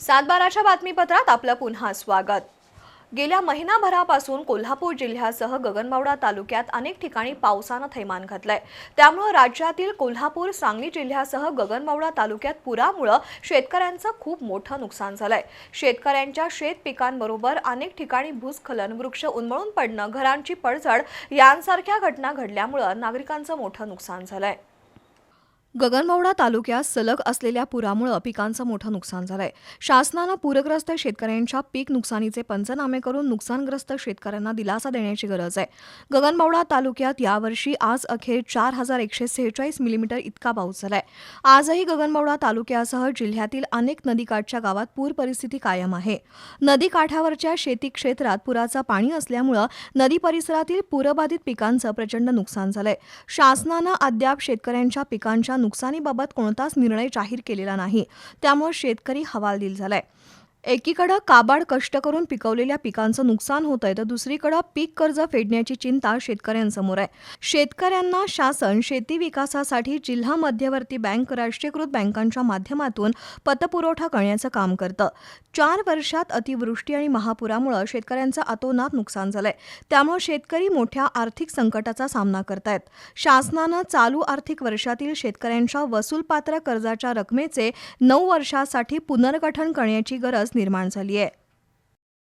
सातबाराच्या बातमीपत्रात आपलं पुन्हा स्वागत. गेल्या महिनाभरापासून कोल्हापूर जिल्ह्यासह गगनबावडा तालुक्यात अनेक ठिकाणी पावसानं थैमान घातलंय. त्यामुळं राज्यातील कोल्हापूर सांगली जिल्ह्यासह गगनबावडा तालुक्यात पुरामुळं शेतकऱ्यांचं खूप मोठं नुकसान झालंय. शेतकऱ्यांच्या शेत पिकांबरोबर अनेक ठिकाणी भूस्खलन वृक्ष उन्मळून पडणं घरांची पडझड यांसारख्या घटना घडल्यामुळं नागरिकांचं मोठं नुकसान झालंय. गगनबावडा तालुक्यात सलग असलेल्या पुरामुळं पिकांचं मोठं नुकसान झालंय. शासनानं पूरग्रस्त शेतकऱ्यांच्या पीक नुकसानीचे पंचनामे करून नुकसानग्रस्त शेतकऱ्यांना दिलासा देण्याची गरज आहे. गगनबावडा तालुक्यात यावर्षी आज अखेर चार हजार एकशे सेहेचाळीस मिलीमीटर इतका पाऊस झालाय. आजही गगनबावडा तालुक्यासह जिल्ह्यातील अनेक नदीकाठच्या गावात पूर परिस्थिती कायम आहे. नदीकाठावरच्या शेती क्षेत्रात पुराचं पाणी असल्यामुळं नदी परिसरातील पूरबाधित पिकांचं प्रचंड नुकसान झालंय. शासनानं अद्याप शेतकऱ्यांच्या पिकांच्या नुकसानीबाबत कोणताच निर्णय जाहीर केलेला नाही. त्यामुळे शेतकरी हवालदिल झालाय. एकीकडं काबाड कष्ट करून पिकवलेल्या पिकांचं नुकसान होत आहे तर दुसरीकडं पीक कर्ज फेडण्याची चिंता शेतकऱ्यांसमोर आहे. शेतकऱ्यांना शासन शेती विकासासाठी जिल्हा मध्यवर्ती बँक राष्ट्रीयकृत बँकांच्या माध्यमातून पतपुरवठा करण्याचं काम करतं. चार वर्षात अतिवृष्टी आणि महापुरामुळं शेतकऱ्यांचं अतोनात नुकसान झालंय. त्यामुळे शेतकरी मोठ्या आर्थिक संकटाचा सामना करतायत. शासनानं चालू आर्थिक वर्षातील शेतकऱ्यांच्या वसूलपात्र कर्जाच्या रकमेचे नऊ वर्षासाठी पुनर्गठन करण्याची गरज निर्माण झाली आहे